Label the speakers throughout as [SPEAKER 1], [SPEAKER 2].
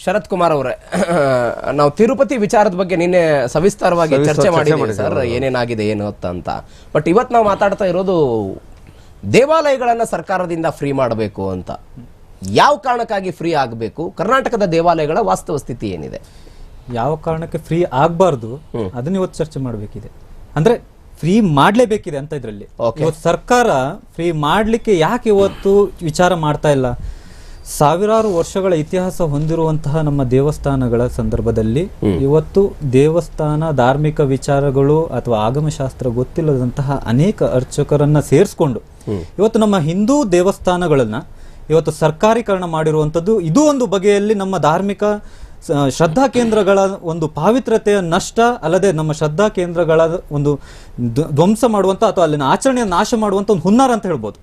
[SPEAKER 1] ಶರತ್ ಕುಮಾರ್ ಅವರೇ ನಾವು ತಿರುಪತಿ ವಿಚಾರದ ಬಗ್ಗೆ ನಿನ್ನೆ ಸವಿಸ್ತಾರವಾಗಿ ಚರ್ಚೆ ಮಾಡಿದ್ದೀವಿ ಸರ್ ಏನೇನಾಗಿದೆ ಏನು ಅಂತ ಅಂತ. ಬಟ್ ಇವತ್ತು ನಾವು ಮಾತಾಡ್ತಾ ಇರೋದು ದೇವಾಲಯಗಳನ್ನ ಸರ್ಕಾರದಿಂದ ಫ್ರೀ ಮಾಡಬೇಕು ಅಂತ. ಯಾವ ಕಾರಣಕ್ಕಾಗಿ ಫ್ರೀ ಆಗಬೇಕು? ಕರ್ನಾಟಕದ ದೇವಾಲಯಗಳ ವಾಸ್ತವ ಸ್ಥಿತಿ ಏನಿದೆ?
[SPEAKER 2] ಯಾವ ಕಾರಣಕ್ಕೆ ಫ್ರೀ ಆಗಬಾರ್ದು ಅದನ್ನ ಇವತ್ತು ಚರ್ಚೆ ಮಾಡಬೇಕಿದೆ. ಅಂದ್ರೆ ಫ್ರೀ ಮಾಡಲೇಬೇಕಿದೆ ಅಂತ ಇದ್ರಲ್ಲಿ. ಸರ್ಕಾರ ಫ್ರೀ ಮಾಡ್ಲಿಕ್ಕೆ ಯಾಕೆ ಇವತ್ತು ವಿಚಾರ ಮಾಡ್ತಾ ಇಲ್ಲ? ಸಾವಿರಾರು ವರ್ಷಗಳ ಇತಿಹಾಸ ಹೊಂದಿರುವಂತಹ ನಮ್ಮ ದೇವಸ್ಥಾನಗಳ ಸಂದರ್ಭದಲ್ಲಿ ಇವತ್ತು ದೇವಸ್ಥಾನ ಧಾರ್ಮಿಕ ವಿಚಾರಗಳು ಅಥವಾ ಆಗಮಶಾಸ್ತ್ರ ಗೊತ್ತಿಲ್ಲದಂತಹ ಅನೇಕ ಅರ್ಚಕರನ್ನ ಸೇರಿಸ್ಕೊಂಡು ಇವತ್ತು ನಮ್ಮ ಹಿಂದೂ ದೇವಸ್ಥಾನಗಳನ್ನ ಇವತ್ತು ಸರ್ಕಾರೀಕರಣ ಮಾಡಿರುವಂಥದ್ದು ಇದು ಒಂದು ಬಗೆಯಲ್ಲಿ ನಮ್ಮ ಧಾರ್ಮಿಕ ಶ್ರದ್ಧಾ ಕೇಂದ್ರಗಳ ಒಂದು ಪಾವಿತ್ರ್ಯತೆಯ ನಷ್ಟ ಅಲ್ಲದೆ ನಮ್ಮ ಶ್ರದ್ಧಾ ಕೇಂದ್ರಗಳ ಒಂದು ಧ್ವ- ಧ್ವಂಸ ಮಾಡುವಂತ ಅಥವಾ ಅಲ್ಲಿನ ಆಚರಣೆಯ ನಾಶ ಮಾಡುವಂತ ಒಂದು ಹುನ್ನಾರ ಅಂತ ಹೇಳ್ಬೋದು.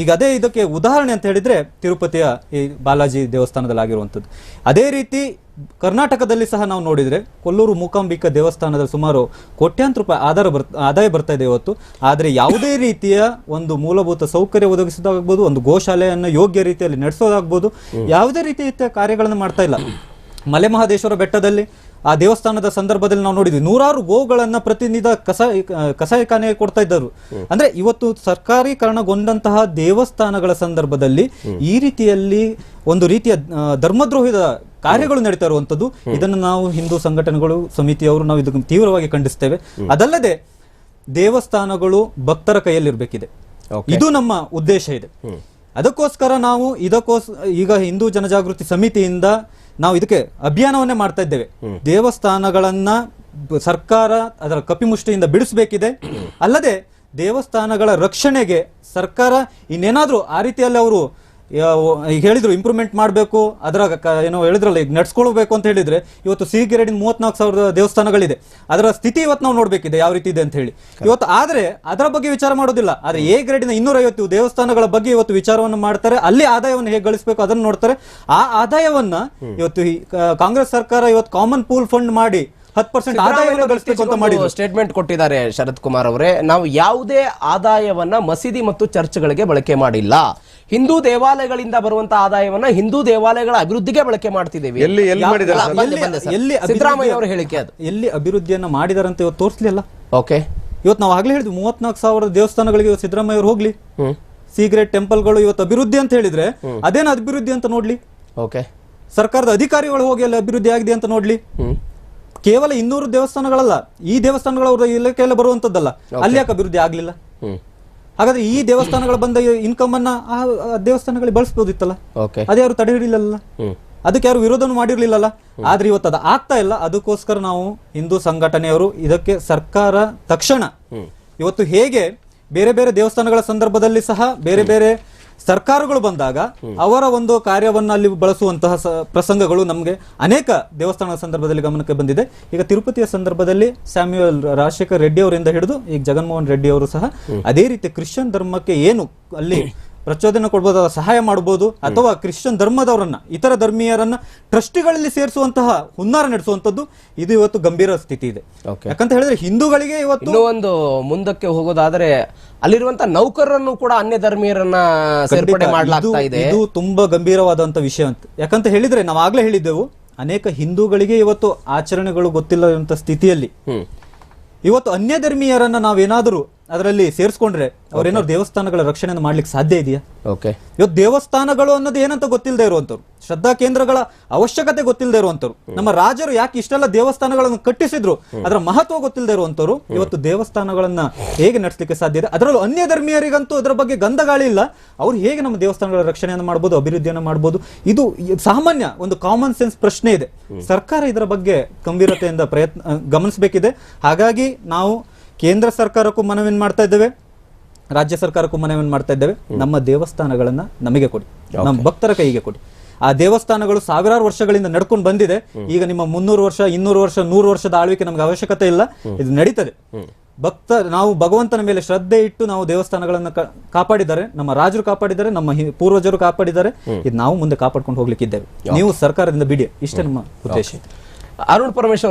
[SPEAKER 2] ಈಗ ಅದೇ ಇದಕ್ಕೆ ಉದಾಹರಣೆ ಅಂತ ಹೇಳಿದ್ರೆ ತಿರುಪತಿಯ ಈ ಬಾಲಾಜಿ ದೇವಸ್ಥಾನದಲ್ಲಿ ಆಗಿರುವಂಥದ್ದು. ಅದೇ ರೀತಿ ಕರ್ನಾಟಕದಲ್ಲಿ ಸಹ ನಾವು ನೋಡಿದರೆ ಕೊಲ್ಲೂರು ಮೂಕಾಂಬಿಕಾ ದೇವಸ್ಥಾನದ ಸುಮಾರು ಕೋಟ್ಯಾಂತರ ರೂಪಾಯಿ ಆಧಾರ ಬರ್ ಆದಾಯ ಬರ್ತಾ ಇದೆ ಇವತ್ತು. ಆದರೆ ಯಾವುದೇ ರೀತಿಯ ಒಂದು ಮೂಲಭೂತ ಸೌಕರ್ಯ ಒದಗಿಸೋದಾಗ್ಬೋದು ಒಂದು ಗೋಶಾಲೆಯನ್ನು ಯೋಗ್ಯ ರೀತಿಯಲ್ಲಿ ನಡೆಸೋದಾಗ್ಬೋದು ಯಾವುದೇ ರೀತಿಯ ಕಾರ್ಯಗಳನ್ನು ಮಾಡ್ತಾ ಇಲ್ಲ. ಮಲೆ ಮಹಾದೇಶ್ವರ ಬೆಟ್ಟದಲ್ಲಿ ಆ ದೇವಸ್ಥಾನದ ಸಂದರ್ಭದಲ್ಲಿ ನಾವು ನೋಡಿದ್ವಿ. ನೂರಾರು ಗೋಗಳನ್ನ ಪ್ರತಿನಿಧ ಕಸ ಕಸಾಯಿಖಾನೆಗೆ ಕೊಡ್ತಾ ಇದ್ದರು. ಅಂದ್ರೆ ಇವತ್ತು ಸರ್ಕಾರೀಕರಣಗೊಂಡಂತಹ ದೇವಸ್ಥಾನಗಳ ಸಂದರ್ಭದಲ್ಲಿ ಈ ರೀತಿಯಲ್ಲಿ ಒಂದು ರೀತಿಯ ಧರ್ಮದ್ರೋಹದ ಕಾರ್ಯಗಳು ನಡೀತಾ ಇರುವಂತದ್ದು ಇದನ್ನು ನಾವು ಹಿಂದೂ ಸಂಘಟನೆಗಳು ಸಮಿತಿಯವರು ನಾವು ಇದಕ್ಕೆ ತೀವ್ರವಾಗಿ ಖಂಡಿಸ್ತೇವೆ ಅದಲ್ಲದೆ ದೇವಸ್ಥಾನಗಳು ಭಕ್ತರ ಕೈಯಲ್ಲಿರ್ಬೇಕಿದೆ. ಇದು ನಮ್ಮ ಉದ್ದೇಶ ಇದೆ. ಅದಕ್ಕೋಸ್ಕರ ನಾವು ಇದಕ್ಕೋಸ್ ಈಗ ಹಿಂದೂ ಜನಜಾಗೃತಿ ಸಮಿತಿಯಿಂದ ನಾವು ಇದಕ್ಕೆ ಅಭಿಯಾನವನ್ನೇ ಮಾಡ್ತಾ ಇದ್ದೇವೆ. ದೇವಸ್ಥಾನಗಳನ್ನ ಸರ್ಕಾರ ಅದರ ಕಪಿಮುಷ್ಟಿಯಿಂದ ಬಿಡಿಸಬೇಕಿದೆ. ಅಲ್ಲದೆ ದೇವಸ್ಥಾನಗಳ ರಕ್ಷಣೆಗೆ ಸರ್ಕಾರ ಇನ್ನೇನಾದ್ರೂ ಆ ರೀತಿಯಲ್ಲಿ ಅವರು ಈಗ ಹೇಳಿದ್ರು ಇಂಪ್ರೂವ್ಮೆಂಟ್ ಮಾಡಬೇಕು ಅದರ ಏನೋ ಹೇಳಿದ್ರಲ್ಲ ಈಗ ನಡ್ಸ್ಕೊಳ್ಬೇಕು ಅಂತ ಹೇಳಿದ್ರೆ ಇವತ್ತು ಸಿ ಗ್ರೇಡಿನ ಮೂವತ್ನಾಲ್ಕು ಸಾವಿರದ ದೇವಸ್ಥಾನಗಳಿದೆ. ಅದರ ಸ್ಥಿತಿ ಇವತ್ತು ನಾವು ನೋಡಬೇಕಿದೆ ಯಾವ ರೀತಿ ಇದೆ ಅಂತ ಹೇಳಿ. ಇವತ್ತು ಆದ್ರೆ ಅದರ ಬಗ್ಗೆ ವಿಚಾರ ಮಾಡೋದಿಲ್ಲ. ಆದರೆ ಎ ಗ್ರೇಡಿನ ಇನ್ನೂರೈವತ್ತು ದೇವಸ್ಥಾನಗಳ ಬಗ್ಗೆ ಇವತ್ತು ವಿಚಾರವನ್ನು ಮಾಡ್ತಾರೆ ಅಲ್ಲಿ ಆದಾಯವನ್ನು ಹೇಗೆ ಗಳಿಸಬೇಕು ಅದನ್ನು ನೋಡ್ತಾರೆ. ಆ ಆದಾಯವನ್ನ ಇವತ್ತು ಕಾಂಗ್ರೆಸ್ ಸರ್ಕಾರ ಇವತ್ತು ಕಾಮನ್ ಪೂಲ್ ಫಂಡ್ ಮಾಡಿ ಹತ್ತು ಪರ್ಸೆಂಟ್ ಆದಾಯವನ್ನು ಗಳಿಸಬೇಕು ಅಂತ ಮಾಡಿದ್ರು.
[SPEAKER 1] ಸ್ಟೇಟ್ಮೆಂಟ್ ಕೊಟ್ಟಿದ್ದಾರೆ ಶರತ್ ಕುಮಾರ್ ಅವರೇ. ನಾವು ಯಾವುದೇ ಆದಾಯವನ್ನ ಮಸೀದಿ ಮತ್ತು ಚರ್ಚ್ಗಳಿಗೆ ಬಳಕೆ ಮಾಡಿಲ್ಲ. ಹಿಂದೂ ದೇವಾಲಯಗಳಿಂದ ಬರುವಂತಹ ಆದಾಯವನ್ನ ಹಿಂದೂ ದೇವಾಲಯಗಳ ಅಭಿವೃದ್ಧಿಗೆ ಬಳಕೆ ಮಾಡ್ತಿದ್ದೇವೆ.
[SPEAKER 3] ಎಲ್ಲಿ ಎಲ್ಲಿ ಮಾಡಿದ್ದಾರೆ
[SPEAKER 1] ಸಿದ್ದರಾಮಯ್ಯ ಅವರ ಹೇಳಿಕೆ ಅದು.
[SPEAKER 2] ಎಲ್ಲಿ ಅಭಿವೃದ್ಧಿಯನ್ನ ಮಾಡಿದಾರಂತ ಇವತ್ತು ತೋರಿಸಲಿಲ್ಲ.
[SPEAKER 1] ಓಕೆ.
[SPEAKER 2] ಇವತ್ತು ನಾವು ಆಗ್ಲೇ ಹೇಳಿದ್ವಿ ಮೂವತ್ನಾಲ್ಕು ಸಾವಿರ ದೇವಸ್ಥಾನಗಳಿಗೆ ಇವತ್ತು ಸಿದ್ದರಾಮಯ್ಯ ಅವರು ಹೋಗ್ಲಿ. ಸೀಕ್ರೆಟ್ ಟೆಂಪಲ್ಗಳು ಟೆಂಪಲ್ಗಳು ಇವತ್ತು ಅಭಿವೃದ್ಧಿ ಅಂತ ಹೇಳಿದ್ರೆ ಅದೇನು ಅಭಿವೃದ್ಧಿ ಅಂತ ನೋಡ್ಲಿ?
[SPEAKER 1] ಓಕೆ.
[SPEAKER 2] ಸರ್ಕಾರದ ಅಧಿಕಾರಿಗಳು ಹೋಗಿ ಅಲ್ಲಿ ಅಭಿವೃದ್ಧಿ ಆಗಿದೆ ಅಂತ ನೋಡ್ಲಿ? ಕೇವಲ ಇನ್ನೂರು ದೇವಸ್ಥಾನಗಳಲ್ಲ ಈ ದೇವಸ್ಥಾನಗಳ ಅವ್ರ ಇಲಾಖೆಯಲ್ಲ ಬರುವಂತದ್ದಲ್ಲ. ಅಲ್ಲಿ ಯಾಕೆ ಅಭಿವೃದ್ಧಿ ಆಗ್ಲಿಲ್ಲ? ಹಾಗಾದ್ರೆ ಈ ದೇವಸ್ಥಾನಗಳ ಬಂದ ಇನ್ಕಮ್ ಅನ್ನ ಆ ಆ ದೇವಸ್ಥಾನಗಳಿಗೆ ಬಳಸಬಹುದಿತ್ತಲ್ಲ
[SPEAKER 1] ಅದೇ
[SPEAKER 2] ಯಾರು ತಡೆ
[SPEAKER 1] ಹಿಡಿಯಲಿಲ್ಲ
[SPEAKER 2] ಅದಕ್ಕೆ ಯಾರು ವಿರೋಧನೂ ಮಾಡಿರ್ಲಿಲ್ಲಲ್ಲ? ಆದ್ರೆ ಇವತ್ತು ಅದು ಆಗ್ತಾ ಇಲ್ಲ. ಅದಕ್ಕೋಸ್ಕರ ನಾವು ಹಿಂದೂ ಸಂಘಟನೆಯವರು ಇದಕ್ಕೆ ಸರ್ಕಾರ ತಕ್ಷಣ ಇವತ್ತು ಹೇಗೆ ಬೇರೆ ಬೇರೆ ದೇವಸ್ಥಾನಗಳ ಸಂದರ್ಭದಲ್ಲಿ ಸಹ ಬೇರೆ ಬೇರೆ ಸರ್ಕಾರಗಳು ಬಂದಾಗ ಅವರ ಒಂದು ಕಾರ್ಯವನ್ನು ಅಲ್ಲಿ ಬಳಸುವಂತಹ ಪ್ರಸಂಗಗಳು ನಮಗೆ ಅನೇಕ ದೇವಸ್ಥಾನದ ಸಂದರ್ಭದಲ್ಲಿ ಗಮನಕ್ಕೆ ಬಂದಿದೆ. ಈಗ ತಿರುಪತಿಯ ಸಂದರ್ಭದಲ್ಲಿ ಸ್ಯಾಮ್ಯುಯಲ್ ರಾಜಶೇಖರ್ ರೆಡ್ಡಿ ಅವರಿಂದ ಹಿಡಿದು ಈಗ ಜಗನ್ಮೋಹನ್ ರೆಡ್ಡಿ ಅವರು ಸಹ ಅದೇ ರೀತಿ ಕ್ರಿಶ್ಚಿಯನ್ ಧರ್ಮಕ್ಕೆ ಏನು ಅಲ್ಲಿ ಪ್ರಚೋದನೆ ಕೊಡ್ಬೋದು ಸಹಾಯ ಮಾಡಬಹುದು ಅಥವಾ ಕ್ರಿಶ್ಚಿಯನ್ ಧರ್ಮದವರನ್ನ ಇತರ ಧರ್ಮೀಯರನ್ನ ಟ್ರಸ್ಟಿಗಳಲ್ಲಿ ಸೇರಿಸುವಂತಹ ಹುನ್ನಾರ ನಡೆಸುವಂತದ್ದು ಇದು ಇವತ್ತು ಗಂಭೀರ ಸ್ಥಿತಿ ಇದೆ. ಯಾಕಂತ ಹೇಳಿದ್ರೆ ಹಿಂದೂಗಳಿಗೆ ಇವತ್ತು
[SPEAKER 1] ಒಂದು ಮುಂದಕ್ಕೆ ಹೋಗೋದಾದ್ರೆ ಅಲ್ಲಿರುವಂತ ನೌಕರರನ್ನು ಕೂಡ ಅನ್ಯ ಧರ್ಮೀಯರನ್ನ ಸೇರ್ಪಡೆ ಮಾಡಲಾಗ್ತಾ
[SPEAKER 2] ಇದು-
[SPEAKER 1] ಇದೆ
[SPEAKER 2] ಇದು ತುಂಬಾ ಗಂಭೀರವಾದಂತ ವಿಷಯ ಅಂತ. ಯಾಕಂತ ಹೇಳಿದ್ರೆ ನಾವು ಆಗ್ಲೇ ಹೇಳಿದ್ದೆವು ಅನೇಕ ಹಿಂದೂಗಳಿಗೆ ಇವತ್ತು ಆಚರಣೆಗಳು ಗೊತ್ತಿಲ್ಲದಂತ ಸ್ಥಿತಿಯಲ್ಲಿ ಇವತ್ತು ಅನ್ಯ ಧರ್ಮೀಯರನ್ನ ನಾವೇನಾದರೂ ಅದರಲ್ಲಿ ಸೇರಿಸ್ಕೊಂಡ್ರೆ ಅವ್ರೇನೋ ದೇವಸ್ಥಾನಗಳ ರಕ್ಷಣೆಯನ್ನು ಮಾಡ್ಲಿಕ್ಕೆ ಸಾಧ್ಯ ಇದೆಯಾ?
[SPEAKER 1] ಓಕೆ
[SPEAKER 2] ಇವತ್ತು ದೇವಸ್ಥಾನಗಳು ಅನ್ನೋದು ಏನಂತ ಗೊತ್ತಿಲ್ಲದೆ ಇರುವಂತವ್ರು ಶ್ರದ್ಧಾ ಕೇಂದ್ರಗಳ ಅವಶ್ಯಕತೆ ಗೊತ್ತಿಲ್ಲದೆ ಇರುವಂತವ್ರು ನಮ್ಮ ರಾಜರು ಯಾಕೆ ಇಷ್ಟೆಲ್ಲ ದೇವಸ್ಥಾನಗಳನ್ನು ಕಟ್ಟಿಸಿದ್ರು ಅದರ ಮಹತ್ವ ಗೊತ್ತಿಲ್ಲದೆ ಇರುವಂತವ್ರು ಇವತ್ತು ದೇವಸ್ಥಾನಗಳನ್ನ ಹೇಗೆ ನಡೆಸಲಿಕ್ಕೆ ಸಾಧ್ಯ ಇದೆ? ಅದರಲ್ಲೂ ಅನ್ಯ ಧರ್ಮೀಯರಿಗಂತೂ ಅದರ ಬಗ್ಗೆ ಗಂಧಗಾಳಿ ಇಲ್ಲ. ಅವ್ರು ಹೇಗೆ ನಮ್ಮ ದೇವಸ್ಥಾನಗಳ ರಕ್ಷಣೆಯನ್ನು ಮಾಡ್ಬೋದು ಅಭಿವೃದ್ಧಿಯನ್ನು ಮಾಡಬಹುದು ಇದು ಸಾಮಾನ್ಯ ಒಂದು ಕಾಮನ್ ಸೆನ್ಸ್ ಪ್ರಶ್ನೆ ಇದೆ. ಸರ್ಕಾರ ಇದರ ಬಗ್ಗೆ ಗಂಭೀರತೆಯಿಂದ ಪ್ರಯತ್ನ ಗಮನಿಸಬೇಕಿದೆ. ಹಾಗಾಗಿ ನಾವು ಕೇಂದ್ರ ಸರ್ಕಾರಕ್ಕೂ ಮನವಿನ ಮಾಡ್ತಾ ಇದ್ದೇವೆ ರಾಜ್ಯ ಸರ್ಕಾರಕ್ಕೂ ಮನವಿನ ಮಾಡ್ತಾ ಇದ್ದೇವೆ. ನಮ್ಮ ದೇವಸ್ಥಾನಗಳನ್ನ ನಮಗೆ ಕೊಡಿ ನಮ್ಮ ಭಕ್ತರ ಕೈಗೆ ಕೊಡಿ. ಆ ದೇವಸ್ಥಾನಗಳು ಸಾವಿರಾರು ವರ್ಷಗಳಿಂದ ನಡ್ಕೊಂಡು ಬಂದಿದೆ. ಈಗ ನಿಮ್ಮ ಮುನ್ನೂರು ವರ್ಷ ಇನ್ನೂರು ವರ್ಷ ನೂರು ವರ್ಷದ ಆಳ್ವಿಕೆ ನಮ್ಗೆ ಅವಶ್ಯಕತೆ ಇಲ್ಲ. ಇದು ನಡೀತದೆ. ಭಕ್ತ ನಾವು ಭಗವಂತನ ಮೇಲೆ ಶ್ರದ್ಧೆ ಇಟ್ಟು ನಾವು ದೇವಸ್ಥಾನಗಳನ್ನ ಕಾಪಾಡಿದ್ದಾರೆ ನಮ್ಮ ರಾಜರು ಕಾಪಾಡಿದ್ದಾರೆ ನಮ್ಮ ಪೂರ್ವಜರು ಕಾಪಾಡಿದ್ದಾರೆ. ಇದು ನಾವು ಮುಂದೆ ಕಾಪಾಡ್ಕೊಂಡು ಹೋಗ್ಲಿಕ್ಕಿದ್ದೇವೆ. ನೀವು ಸರ್ಕಾರದಿಂದ ಬಿಡಿ ಇಷ್ಟೇ ನಮ್ಮ ಉದ್ದೇಶ.
[SPEAKER 1] ಅರುಣ್ ಪರಮೇಶ್ವರ್